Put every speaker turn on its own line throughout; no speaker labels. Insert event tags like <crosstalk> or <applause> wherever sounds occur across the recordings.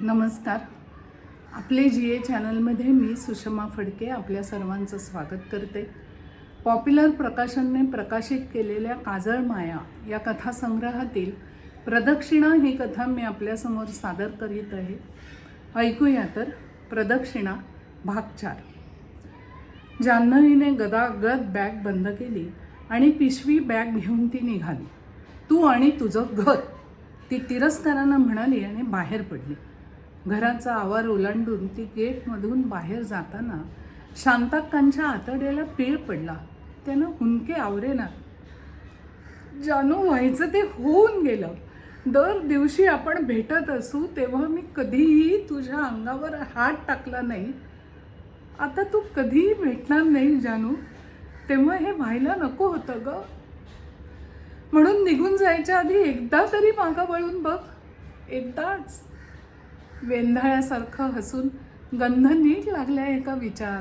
नमस्कार. आपले जी ए चॅनलमध्ये मी सुषमा फडके आपल्या सर्वांचं स्वागत करते. पॉप्युलर प्रकाशनने प्रकाशित केलेल्या काजळ माया या कथासंग्रहातील प्रदक्षिणा ही कथा मी आपल्यासमोर सादर करीत आहे. ऐकूया तर प्रदक्षिणा भाग चार. जान्हवीने गदागद बॅग बंद केली आणि पिशवी बॅग घेऊन ती निघाली. तू आणि तुझं घर ती तिरस्कारानं म्हणाली आणि बाहेर पडली. घराचा आवार ओलांडून ती गेटमधून बाहेर जाताना शांताक्कांच्या आतड्याला पीळ पडला. त्यानं हुंके आवरेना. जानू व्हायचं ते होऊन गेलं. दर दिवशी आपण भेटत असू तेव्हा मी कधीही तुझ्या अंगावर हात टाकला नाही. आता तू कधीही भेटणार नाही जानू. तेव्हा हे व्हायला नको होतं ग. म्हणून निघून जायच्या आधी एकदा तरी मागं वळून बघ. एकदाच. वेंधाळ्यासारखं हसून गंध नीट लागलाय का विचार.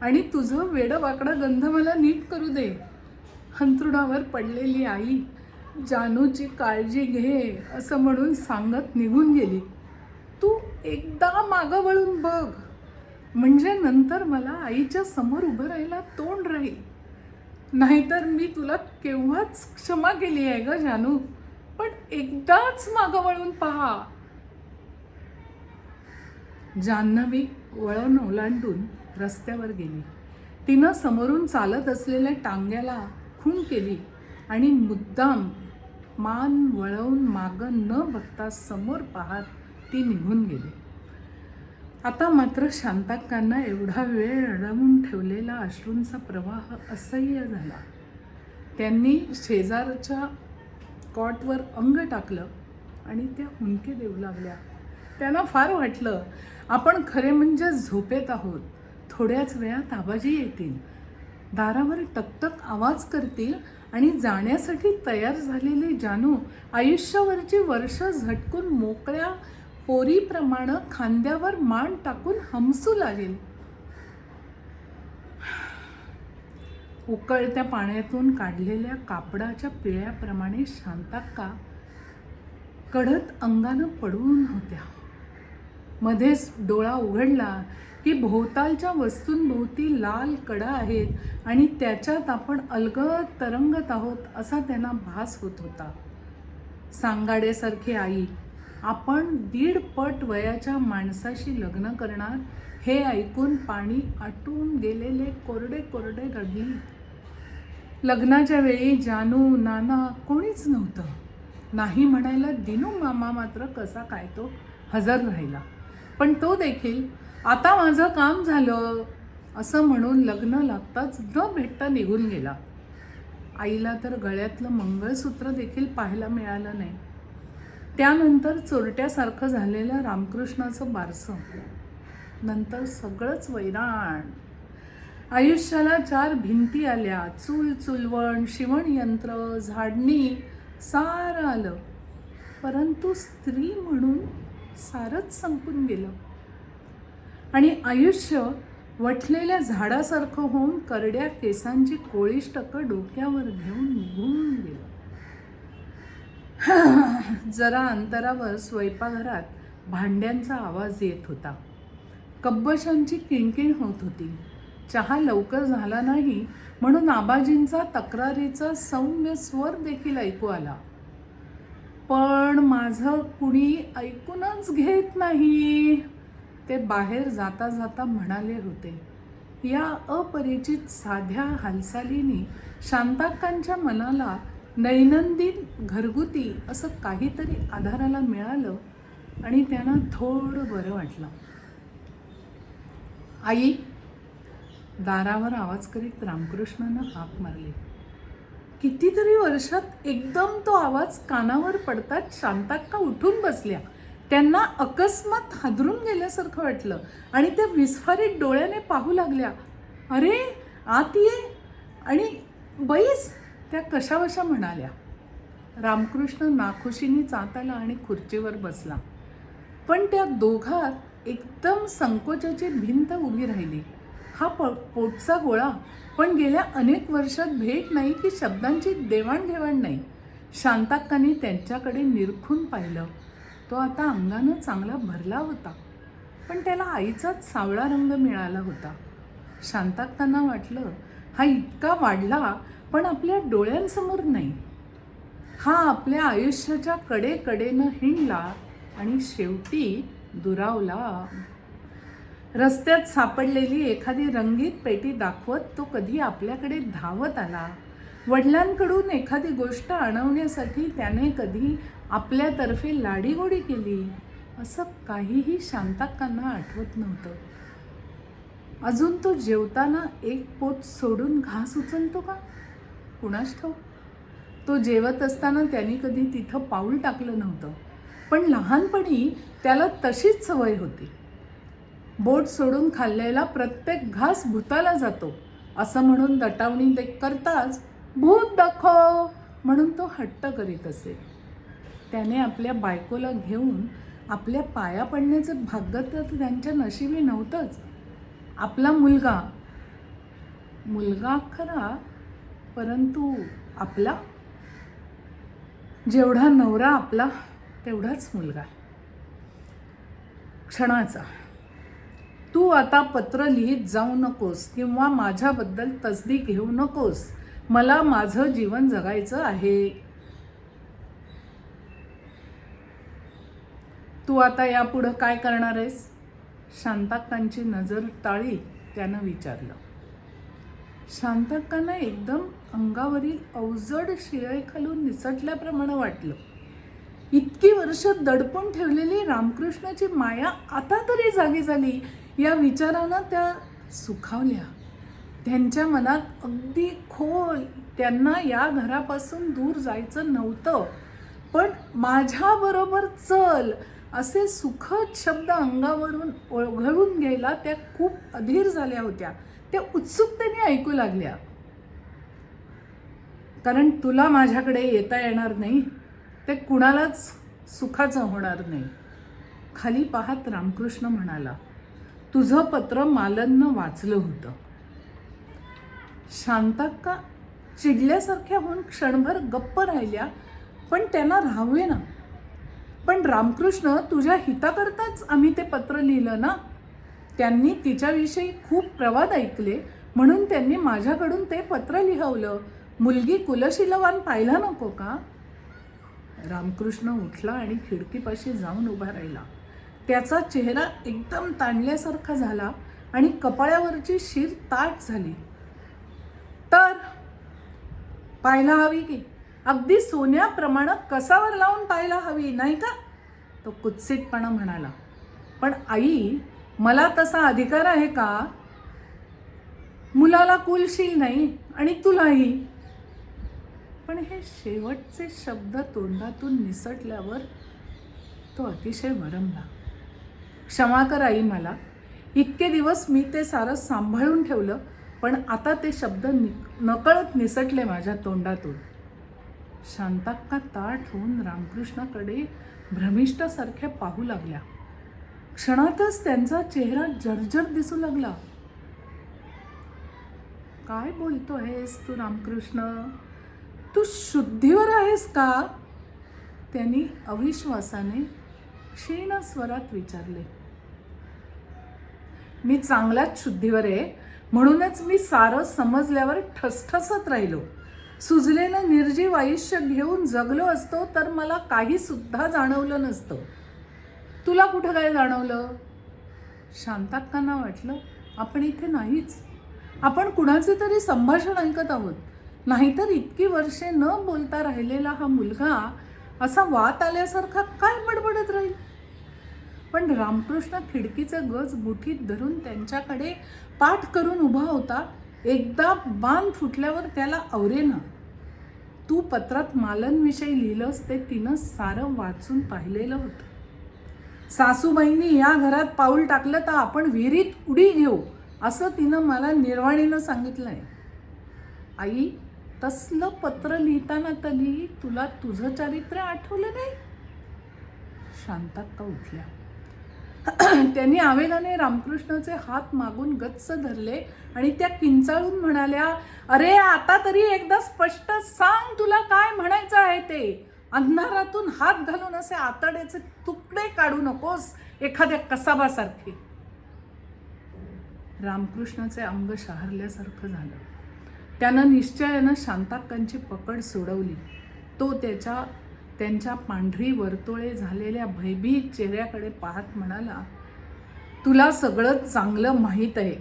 आणि तुझं वेडं वाकडं गंध मला नीट करू दे. हंतरुणावर पडलेली आई जानूची काळजी घे असं म्हणून सांगत निघून गेली. तू एकदा मागं वळून बघ. म्हणजे नंतर मला आईच्या समोर उभं राहायला तोंड राहील. नाहीतर मी तुला केव्हाच क्षमा केली आहे ग जानू. पण एकदाच मागं वळून पहा. जान्हवी वळण ओलांडून रस्त्यावर गेली. तिनं समोरून चालत असलेल्या टांग्याला खून केली आणि मुद्दाम मान वळवून मागं न बघता समोर पाहत ती निघून गेली. आता मात्र शांताक्कांना एवढा वेळ अडवून ठेवलेला अश्रूंचा प्रवाह असह्य झाला. त्यांनी शेजारच्या कॉटवर अंग टाकलं आणि त्या हुंके देऊ लागल्या त्यांना फार वाटलं. आपण खरे म्हणजे झोपेत आहोत. थोड्याच वेळात आबाजी येतील. दारावर टकटक आवाज करतील आणि जाण्यासाठी तयार झालेली जानू आयुष्यावरची वर्ष झटकून मोकळ्या पोरीप्रमाणे खांद्यावर मान टाकून हमसू लागेल. उकळत्या पाण्यातून काढलेल्या कापडाच्या पिळ्याप्रमाणे शांताक्का कडत अंगानं पडून होत्या. मध्येच डोळा उघडला की भोवतालच्या वस्तूंभोवती लाल कडा आहेत आणि त्याच्यात आपण अलगद तरंगत आहोत असा त्यांना भास होत होता. सांगाडेसारखी आई आपण दीड पट वयाच्या माणसाशी लग्न करणार? हे ऐकून पाणी आटून गेलेले कोरडे कोरडे रडली. लग्नाच्या वेळी जानू नाना कोणीच नव्हतं. नाही म्हणायला दिनू मामा मात्र कसा काय तो हजर राहिला. पण तो देखील आता माझं काम झालं असं म्हणून लग्न लागताच न भेटता निघून गेला. आईला तर गळ्यातलं मंगळसूत्र देखील पाहायला मिळालं नाही. त्यानंतर चोरट्यासारखं झालेलं रामकृष्णाचं बारसं. नंतर सगळंच वैराण. आयुष्याला चार भिंती आल्या. चूल चुलवण शिवणयंत्र झाडणी सारं आलं. परंतु स्त्री म्हणून सारंच संपून गेलं. आणि आयुष्य वठलेल्या झाडासारखं होऊन करड्या केसांची कोळीष्टकं डोक्यावर घेऊन निघून गेलं. <laughs> जरा अंतरावर स्वयंपाकघरात भांड्यांचा आवाज येत होता. कब्बशांची किणकिण होत होती. चहा लवकर झाला नाही म्हणून आबाजींचा तक्रारीचा सौम्य स्वर देखील ऐकू आला. पण माझं कुणी ऐकूनच घेत नाही. ते बाहेर जाता जाता म्हणाले होते या अपरिचित साध्या हालचालीने शांताक्कांच्या मनाला दैनंदिन घरगुती असं काहीतरी आधाराला मिळालं आणि त्यांना थोडं बरं वाटलं. आई दारावर आवाज करीत रामकृष्णानं हाक मारली. कितीतरी वर्षात एकदम तो आवाज कानावर पडताच शांताक्का उठून बसल्या. त्यांना अकस्मात हादरून गेल्यासारखं वाटलं आणि त्या विस्फारित डोळ्याने पाहू लागल्या. अरे आत ये. आणि बैस त्या कशावशा म्हणाल्या. रामकृष्ण नाखुशीने चात आला आणि खुर्चीवर बसला. पण त्या दोघात एकदम संकोचाची भिंत उभी राहिली. हा प पोटचा गोळा. पण गेल्या अनेक वर्षात भेट नाही की शब्दांची देवाणघेवाण नाही. शांताक्कांनी त्यांच्याकडे निरखून पाहिलं. तो आता अंगानं चांगला भरला होता. पण त्याला आईचाच सावळा रंग मिळाला होता. शांताक्कांना वाटलं हा इतका वाढला पण आपल्या डोळ्यांसमोर नाही. हा आपल्या आयुष्याच्या कडेकडेनं हिंडला आणि शेवटी दुरावला. रस्त्यात सापडलेली एखादी रंगीत पेटी दाखवत तो कधी आपल्याकडे धावत आला. वडिलांकडून एखादी गोष्ट आणवण्यासाठी त्याने कधी आपल्यातर्फे लाडीगोडी केली असं काहीही शांताक्कांना आठवत नव्हतं. अजून तो जेवताना एक पोट सोडून घास उचलतो का? कुणास ठाऊक? तो जेवत असताना त्यांनी कधी तिथं पाऊल टाकलं नव्हतं. पण लहानपणी त्याला तशीच सवय होती. बोट सोडून खाल्लेला प्रत्येक घास भूताला जातो. असं म्हणून दटावणी ते करताच भूत दाखव! म्हणून तो हट्ट करीत असे. त्याने आपल्या बायकोला घेऊन आपल्या पाया पडण्याचं भाग्य तर त्यांच्या नशिबी नव्हतंच. आपला मुलगा मुलगा खरा परंतु आपला? जेवढा नवरा आपला तेवढाच मुलगा. क्षणाचा. तू आता पत्र लिहित जाऊ नकोस किंवा माझ्याबद्दल तसदीक घेऊ नकोस. मला माझं जीवन जगायचं आहे. तू आता यापुढं काय करणार आहेस? शांताक्कांची नजर टाळी त्यानं विचारलं. शांताक्कांना एकदम अंगावरील अवजड शिळे खालून निसटल्याप्रमाणे वाटलं. इतकी वर्ष दडपून ठेवलेली रामकृष्णाची माया आता तरी जागी झाली. या विचारानं त्या सुखावल्या. त्यांच्या मनात अगदी खोल त्यांना या घरापासून दूर जायचं नव्हतं. पण माझ्याबरोबर चल असे सुखद शब्द अंगावरून ओघळून घ्यायला त्या खूप अधीर झाल्या होत्या. त्या उत्सुकतेने ऐकू लागल्या. कारण तुला माझ्याकडे येता येणार नाही. ते कुणालाच सुखाचं होणार नाही. खाली पाहत रामकृष्ण म्हणाला. तुझं पत्र मालननं वाचलं होतं. शांताक्का चिडल्यासारख्या होऊन क्षणभर गप्प राहिल्या पण त्यांना राहावे ना. पण रामकृष्ण तुझ्या हिताकरताच आम्ही ते पत्र लिहिलं ना? त्यांनी तिच्याविषयी खूप प्रवाद ऐकले म्हणून त्यांनी माझ्याकडून ते पत्र लिहवलं. मुलगी कुलशीलवान पाहिला नको का? रामकृष्ण उठला आणि खिडकीपाशी जाऊन उभा राहिला. त्याचा चेहरा एकदम ताणल्यासारखा झाला आणि कपाळावरची शीर ताट झाली. तर पाहायला हवी की अगदी सोन्याप्रमाणे कसावर लावून पाहायला हवी नाही का? तो कुत्सितपणा म्हणाला. पण आई मला तसा अधिकार आहे का? मुलाला कुलशील नाही आणि तुलाही. पण हे शेवटचे शब्द तोंडातून निसटल्यावर तो अतिशय वरमला क्षमा कर आई मला. इतके दिवस मी ते सारं सांभाळून ठेवलं पण आता ते शब्द नि नकळत निसटले माझ्या तोंडातून. शांताक्का ताट होऊन रामकृष्णाकडे भ्रमिष्ठासारख्या पाहू लागल्या. क्षणातच त्यांचा चेहरा जर्जर दिसू लागला. काय बोलतो आहेस तू रामकृष्ण? तू शुद्धीवर आहेस का? त्यांनी अविश्वासाने क्षीण स्वरात विचारले. मी चांगल्याच शुद्धीवर आहे. म्हणूनच मी सारं समजल्यावर ठसठसत राहिलो. सुजलेलं निर्जीव आयुष्य घेऊन जगलो असतो तर मला काहीसुद्धा जाणवलं नसतं. तुला कुठं काय जाणवलं? शांताक्कांना वाटलं? आपण इथे नाहीच. आपण कुणाचे तरी संभाषण ऐकत आहोत. नाहीतर इतकी वर्षे न बोलता राहिलेला हा मुलगा असा वात आल्यासारखा काय बडबडत राहील? पण रामकृष्ण खिडकीचं गज मुठीत धरून त्यांच्याकडे पाठ करून उभा होता. एकदा बांध फुटल्यावर त्याला आवरेना तू पत्रात मालनविषयी लिहिलंस ते तिनं सारं वाचून पाहिलेलं होतं. सासूबाईंनी या घरात पाऊल टाकलं तर आपण विहिरीत उडी घेऊ असं तिनं मला निर्वाणीनं सांगितलं आहे आई तसलं पत्र लिहिताना तरी तुला तुझं चारित्र्य आठवलं नाही? शांताक्का उठल्या. <clears throat> त्यांनी आवेगाने रामकृष्णाचे हात मागून गच्च धरले आणि त्या किंचाळून म्हणाल्या अरे आता तरी एकदा स्पष्ट सांग तुला काय म्हणायचं आहे ते. अंधारातून हात घालून असे आतड्याचे तुकडे काढू नकोस एखाद्या कसाबासारखे. रामकृष्णाचे अंग शहरल्यासारखं झालं. त्यानं निश्चयानं शांताक्कांची पकड सोडवली. तो त्याच्या त्यांच्या पांढरी वर्तुळे झालेल्या भयभीत चेहऱ्याकडे पाहत म्हणाला तुला सगळं चांगलं माहीत आहे.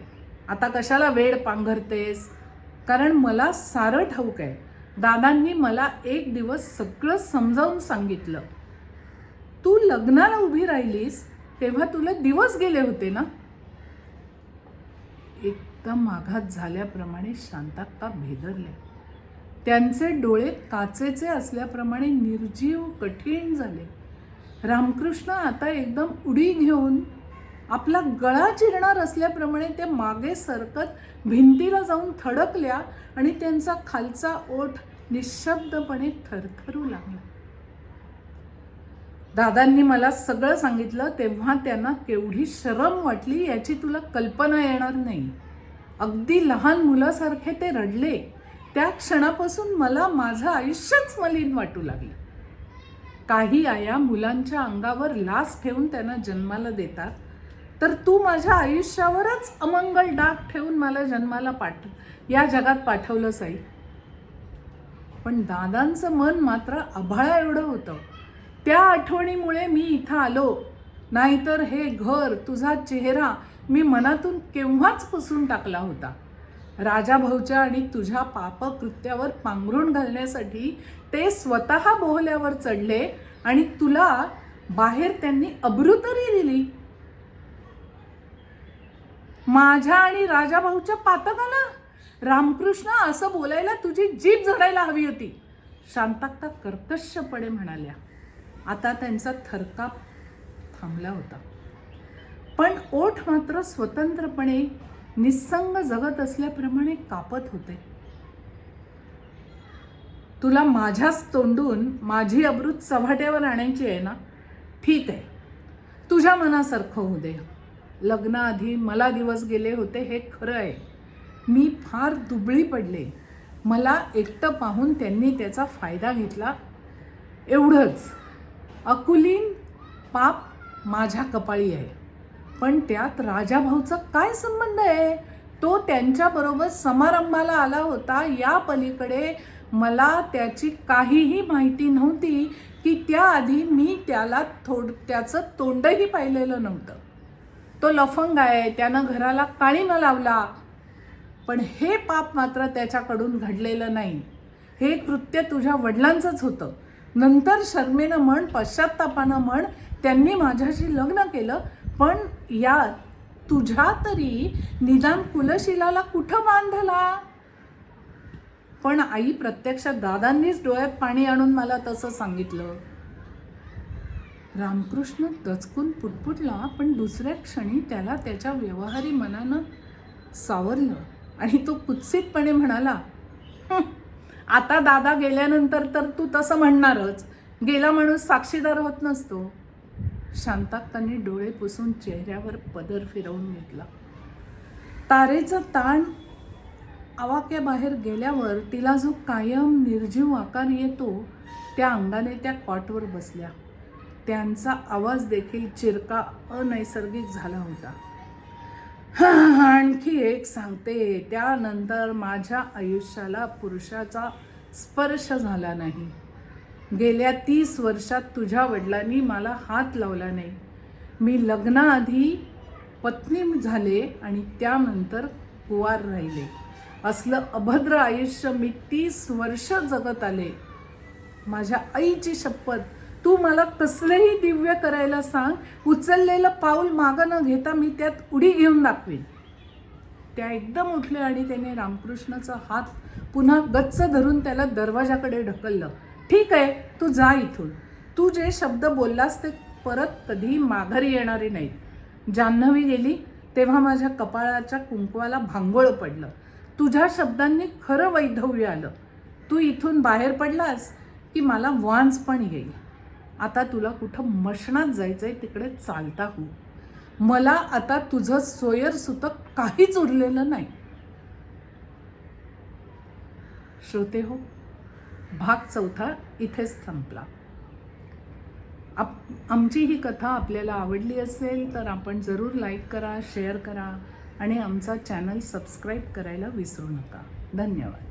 आता कशाला वेळ पांघरतेस? कारण मला सारं ठाऊक आहे. दादांनी मला एक दिवस सगळं समजावून सांगितलं. तू लग्नाला उभी राहिलीस तेव्हा तुला दिवस गेले होते ना? एकदम आघात झाल्याप्रमाणे शांताक्का भेदरले त्यांचे डोळे काचेचे असल्याप्रमाणे निर्जीव कठीण झाले. रामकृष्ण आता एकदम उडी घेऊन आपला गळा चिरणार असल्याप्रमाणे ते मागे सरकत भिंतीला जाऊन थडकल्या आणि त्यांचा खालचा ओठ निशब्दपणे थरथरू लागला. दादांनी मला सगळं सांगितलं तेव्हा त्यांना केवढी शरम वाटली याची तुला कल्पना येणार नाही. अगदी लहान मुलासारखे ते रडले. त्या क्षणापासून मला माझं आयुष्यच मलिन वाटू लागलं. काही आया मुलांच्या अंगावर लास ठेवून त्यांना जन्माला देतात तर तू माझ्या आयुष्यावरच अमंगल डाग ठेवून मला जन्माला पाठ या जगात पाठवलंच आई. पण दादांचं मन मात्र आभाळा एवढं होतं. त्या आठवणीमुळे मी इथं आलो. नाहीतर हे घर तुझा चेहरा मी मनातून केव्हाच पुसून टाकला होता. राजाभाऊच्या आणि तुझ्या पापकृत्यावर पांघरून घालण्यासाठी ते स्वतः बोहल्यावर चढले आणि तुला बाहेर त्यांनी अब्रू तरी दिली. माझ्या आणि राजाभाऊच्या पातकाला? रामकृष्ण असं बोलायला तुझी जीभ झडायला हवी होती. शांताक्का कर्कशपणे म्हणाल्या. आता त्यांचा थरकाप थांबला होता. पण ओठ मात्र स्वतंत्रपणे निस्संग जगत असल्याप्रमाणे कापत होते. तुला माझ्याच तोंडून माझी अमृत चव्हाट्यावर आणायची आहे ना? ठीक आहे. तुझ्या मनासारखं होऊ दे. लग्नाआधी मला दिवस गेले होते हे खरं आहे. मी फार दुबळी पडले. मला एकटं पाहून त्यांनी त्याचा फायदा घेतला. एवढंच. अकुलीन पाप माझ्या कपाळी आहे. पण त्यात राजाभाऊचा काय संबंध आहे? तो त्यांच्याबरोबर समारंभाला आला होता. या पलीकडे मला त्याची काहीही माहिती नव्हती की त्याआधी मी त्याला थोड त्याचं तोंडही पाहिलेलं नव्हतं. तो लफंग आहे त्यानं घराला काळीनं लावला. पण हे पाप मात्र त्याच्याकडून घडलेलं नाही. हे कृत्य तुझ्या वडिलांचंच होतं. नंतर शर्मेनं म्हण पश्चात्तापानं म्हण त्यांनी माझ्याशी लग्न केलं. पण या तुझ्या तरी निदान कुलशिलाला कुठं बांधला? पण आई प्रत्यक्षात दादांनीच डोळ्यात पाणी आणून मला तसं सांगितलं. रामकृष्ण दचकून पुटपुटला पण दुसऱ्या क्षणी त्याला त्याच्या व्यवहारी मनानं सावरलं आणि तो कुत्सितपणे म्हणाला आता दादा गेल्यानंतर तर तू तसं म्हणणारच. गेला माणूस साक्षीदार होत नसतो. शांताक्कांनी डोळे पुसून चेहऱ्यावर पदर फिरवून घेतला. तारेचा ताण आवाक्याबाहेर गेल्यावर तिला जो कायम निर्जीव आकार येतो त्या अंगाने त्या कॉटवर बसल्या. त्यांचा आवाज देखील चिरका अनैसर्गिक झाला होता. आणखी एक सांगते त्यानंतर माझ्या आयुष्याला पुरुषाचा स्पर्श झाला नाही. गेल्या तीस वर्षात तुझ्या वडिलांनी मला हात लावला नाही. मी लग्नाआधी पत्नी झाले आणि त्यानंतर कुवार राहिले. असलं अभद्र आयुष्य मी तीस वर्ष जगत आले. माझ्या आईची शपथ तू मला कसलेही दिव्य करायला सांग. उचललेलं पाऊल मागं न घेता मी त्यात उडी घेऊन दाखवीन. त्या एकदम उठल्या आणि त्याने रामकृष्णाचा हात पुन्हा गच्च धरून त्याला दरवाजाकडे ढकललं. ठीक आहे तू जा इथून. तू जे शब्द बोललास ते परत कधी माघारी येणारे नाहीत. जान्हवी गेली तेव्हा माझ्या कपाळाच्या कुंकवाला भांगोळ पडलं. तुझ्या शब्दांनी खरं वैधव्य आलं. तू इथून बाहेर पडलास की मला वांज पण येईल. आता तुला कुठं मशणात आहे तिकडे चालता हो. मला आता तुझं सोयर सुतक काहीच उरलेलं नाही. श्रोते हो भाग चौथा इथेच संपला. आप आमची ही कथा आपल्याला आवडली असेल तर आपण जरूर लाईक करा शेअर करा आणि आमचा चॅनल सबस्क्राईब करायला विसरू नका. धन्यवाद.